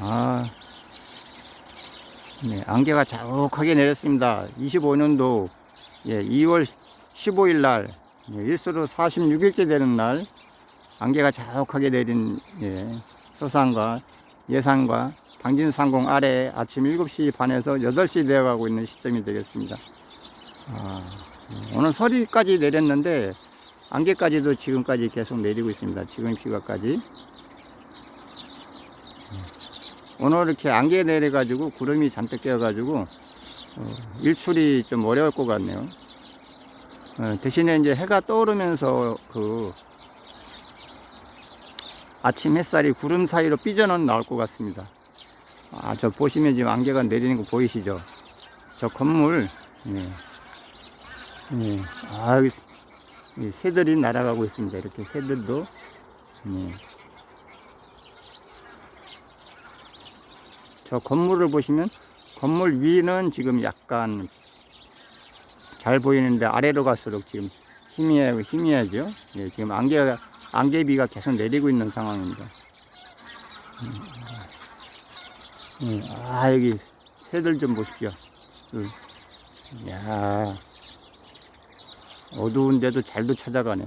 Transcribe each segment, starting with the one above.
아, 네, 안개가 자욱하게 내렸습니다. 25년도 예, 2월 15일 날 예, 일수로 46일째 되는 날 안개가 자욱하게 내린 예, 소산과 예산과 당진 상공 아래 아침 7시 반에서 8시 되어가고 있는 시점이 되겠습니다. 아, 예, 오늘 서리까지 내렸는데 안개까지도 지금까지 계속 내리고 있습니다. 지금 시각까지. 오늘 이렇게 안개 내려가지고 구름이 잔뜩 껴가지고 어, 일출이 좀 어려울 것 같네요. 어, 대신에 이제 해가 떠오르면서 그 아침 햇살이 구름 사이로 삐져는 나올 것 같습니다. 아, 저 보시면 지금 안개가 내리는 거 보이시죠? 저 건물, 예. 예. 아, 새들이 날아가고 있습니다. 이렇게 새들도, 예. 저 건물을 보시면 건물 위는 지금 약간 잘 보이는데 아래로 갈수록 지금 희미해, 희미하죠. 예, 지금 안개, 안개비가 계속 내리고 있는 상황입니다. 음, 예, 아, 여기 새들 좀 보십시오. 음, 야 어두운데도 잘도 찾아가네.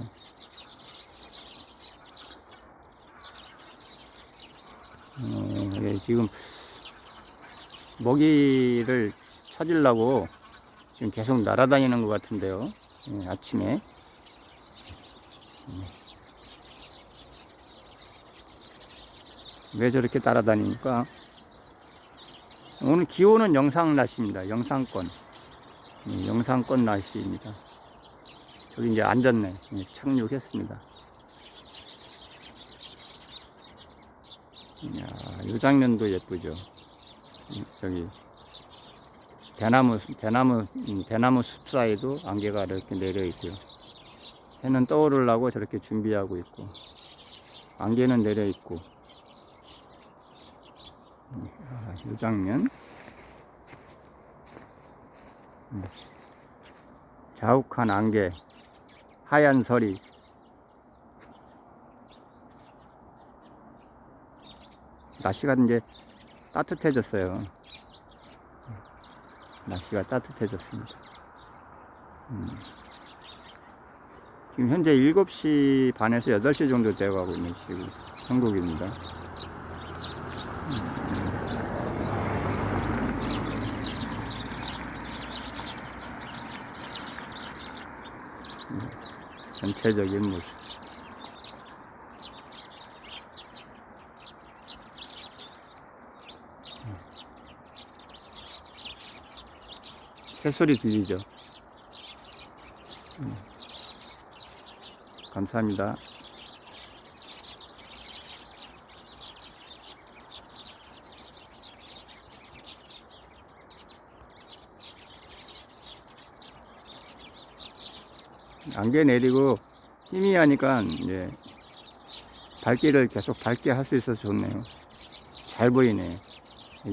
어, 예, 지금 먹이를 찾으려고 지금 계속 날아다니는 것 같은데요. 예, 아침에. 음. 왜 저렇게 따라다닙니까? 오늘 기온은 영상 날씨입니다. 영상권. 예, 영상권 날씨입니다. 저기 이제 앉았네. 예, 착륙했습니다. 이야, 이 장면도 예쁘죠. 음, 저기 대나무 대나무 음, 대나무 숲 사이도 안개가 이렇게 내려 있고요. 해는 떠오르려고 저렇게 준비하고 있고 안개는 내려 있고 음, 아, 이 장면 음. 자욱한 안개 하얀 서리 날씨가 이제 따뜻해졌어요. 날씨가 따뜻해졌습니다. 음. 지금 현재 7시 반에서 8시 정도 되어가고 있는 시국, 한국입니다. 음. 전체적인 모습. 새소리 들리죠? 음. 감사합니다. 안개 내리고 희미하니까 이제 밝기를 계속 밝게 할 수 있어서 좋네요. 잘 보이네.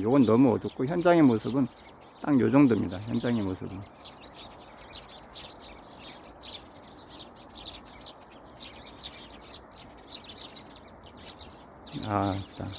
요건 너무 어둡고 현장의 모습은 딱 요 정도입니다. 현장의 모습은. 아, 딱.